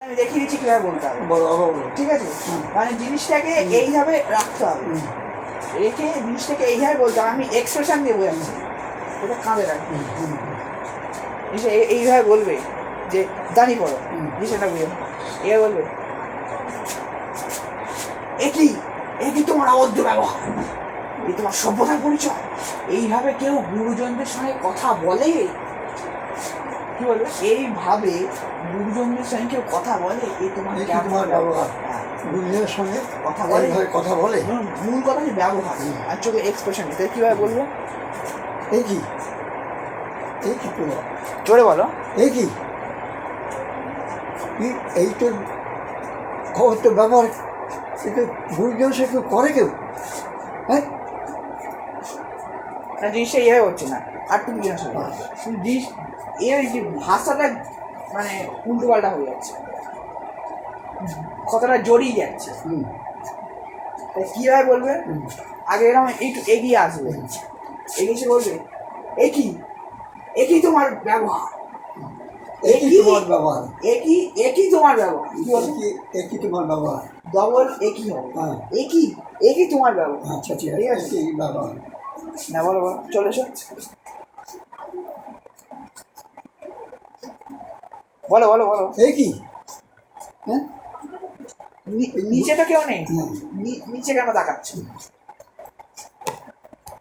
আমি দেখিয়ে দিচ্ছি কীভাবে বলতে হবে। ঠিক আছে? মানে জিনিসটাকে এইভাবে রাখতে হবে। রেখে জিনিসটাকে এইভাবে বলতে হবে। আমি এক্সপ্রেশন দিয়ে বোঝাচ্ছি। এটা কাঁদে রাখবে। জিনিসটা এইভাবে বলবে যে দাঁড়িয়ে পড়ো। জিনিসটা বুঝে এভাবে বলবে। একই একই তোমার অবদ্ধ ব্যবহার। এই তোমার সভ্যতার পরিচয়। এইভাবে কেউ গুরুজনদের সঙ্গে কথা বলে কি বলবে? এইভাবে গুরুজনদের সঙ্গে কেউ কথা বলে এই তোমার তোমার ব্যবহার? হ্যাঁ। গুরুজনের সঙ্গে কথা বলে? কথা বলে? মূল কথা হচ্ছে ব্যবহার। আর চোখে এক্সপ্রেশন তাই কীভাবে বলব? এই কি? এই কি জোরে বলো। এই কি? এই- তো খবর তো ব্যবহার এটা গুরুজন সে কেউ করে কেউ? হ্যাঁ? না জিনিসটা এইভাবে হচ্ছে না আর তুমি জিনিস এর যে ভাষাটা মানে উল্টো পাল্টা হয়ে যাচ্ছে। কথাটা জড়িয়ে যাচ্ছে। তাই কীভাবে বলবে? আগে এরকম একটু এগিয়ে আসবে। এগিয়ে এসে বলবে একই একই তোমার ব্যবহার। কি তোমার ব্যবহার। একই একই তোমার ব্যবহার। কি তোমার ব্যবহার। ডবল একই হবে। হ্যাঁ। একই একই তোমার ব্যবহার। আচ্ছা ঠিক ঠিক আছে? ব্যবহার। না বলো বলো চলে এসো। বলো বলো বলো। এই কি? হ্যাঁ? নিচে তো কেউ নেই। নিচে কেন তাকাচ্ছে?